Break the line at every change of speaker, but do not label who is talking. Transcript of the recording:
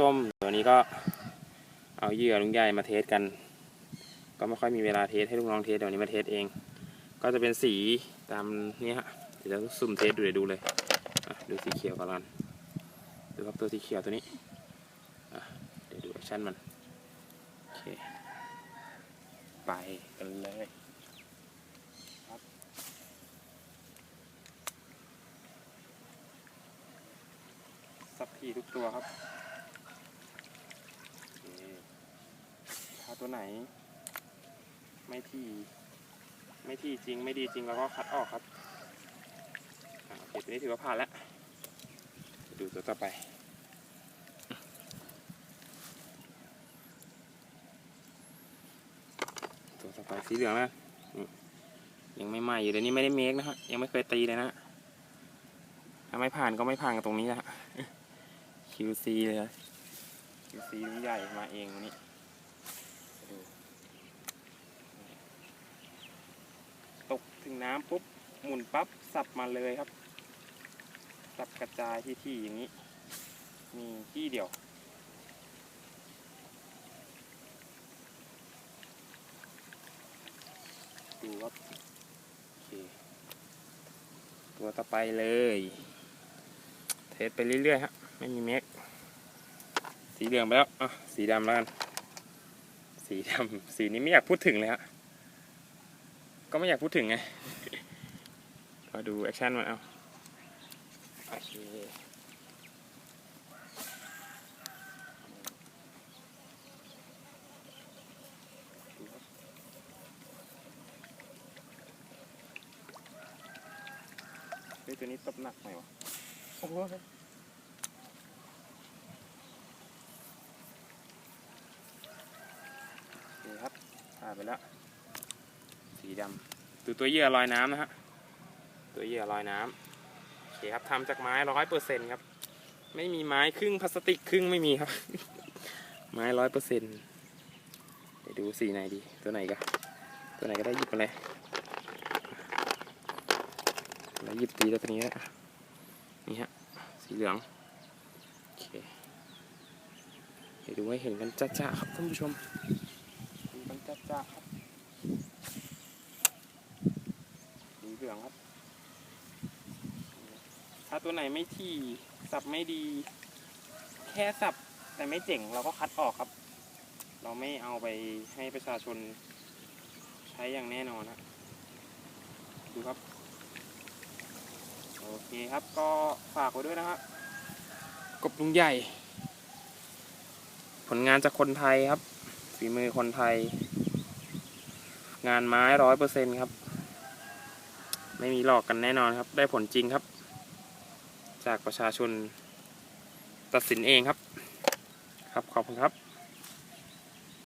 ชมวันนี้ก็เอาเหยื่อลุงใหญ่มาเทสกัน ก็ไม่ค่อยมีเวลาเทสให้ลูกน้องเทสเดี๋ยวนี้มาเทสเอง ก็จะเป็นสีตามนี้ฮะเดี๋ยวจะซุ่มเทสดูเดี๋ยวดูเลยดูสีเขียวก่อนละดูครับตัวสีเขียวตัวนี้เดี๋ยวดูแอคชั่นมันโอเคไปกันเลยสับพีทุกตัวครับโอเคถ้า ตัวไหน ไม่ที่ไม่ที่จริงไม่ดีจริงเราก็คัดออกครับโอเคตัวนี้ถือว่าผ่านแล้วดูตัวต่อไปตัวต่อไปสีเหลืองนะยังไม่ไหม้อยู่เลยวนี่ไม่ได้เมคนะฮะยังไม่เคยตีเลยนะถ้าไม่ผ่านก็ไม่ผ่านกับตรงนี้นะ QC เลย QC รุ่ใหญ่มาเองวันนี้ไปดู ตกถึ งน้ำปุ๊บหมุนปั๊บสับมาเลยครับ สับกระจายที่ที่อย่างนี้ มีที่เดียวดูครับโอเคตัวต่อไปเลย เทสไปเรื่อยๆฮะไม่มีเมคสีเหลืองไปแล้วอะสีดำแล้วกันสีดำสีนี้ไม่อยากพูดถึงเลยฮะ ก็ไม่อยากพูดถึงไงมาดูแอคชั่นมันเอาโอเคดูครับเฮ้ยตัวนี้ตบหนักหน่อยวะ โอ้โหโอเคครับผ่านไปแล้ว สีดำดูตัวเหยื่อลอยน้ำนะฮะ ตัวเหยื่อลอยน้ำโอเคครับทำจากไม้ร้อยเปอร์เซ็นครับ ไม่มีไม้ครึ่งพลาสติกครึ่งไม่มีครับ ไม้ร้อยเปอร์เซ็นเดี๋ยวดูสีไหนดี ตัวไหนกันตัวไหนก็ได้หยิบมาเลยแล้วหยิบตีตัวนี้แหละนี่ฮะ สีเหลือง โอเค เดี๋ยวดูให้เห็นกันจ้าๆครับท่านผู้ชมดูกันจ้าๆครับ องครับ ถ้าตัวไหนไม่ที่สับไม่ดี แค่สับแต่ไม่เจ๋งเราก็คัดออกครับ เราไม่เอาไปให้ประชาชนใช้อย่างแน่นอนนะดูครับ โอเคครับก็ฝากไว้ด้วยนะครับกบลุงใหญ่ ผลงานจากคนไทยครับ ฝีมือคนไทย งานไม้ร้อยเปอร์เซ็นครับ ไม่มีหลอกกันแน่นอนครับ ได้ผลจริงครับ จากประชาชนตัดสินเองครับ ครับขอบคุณครับ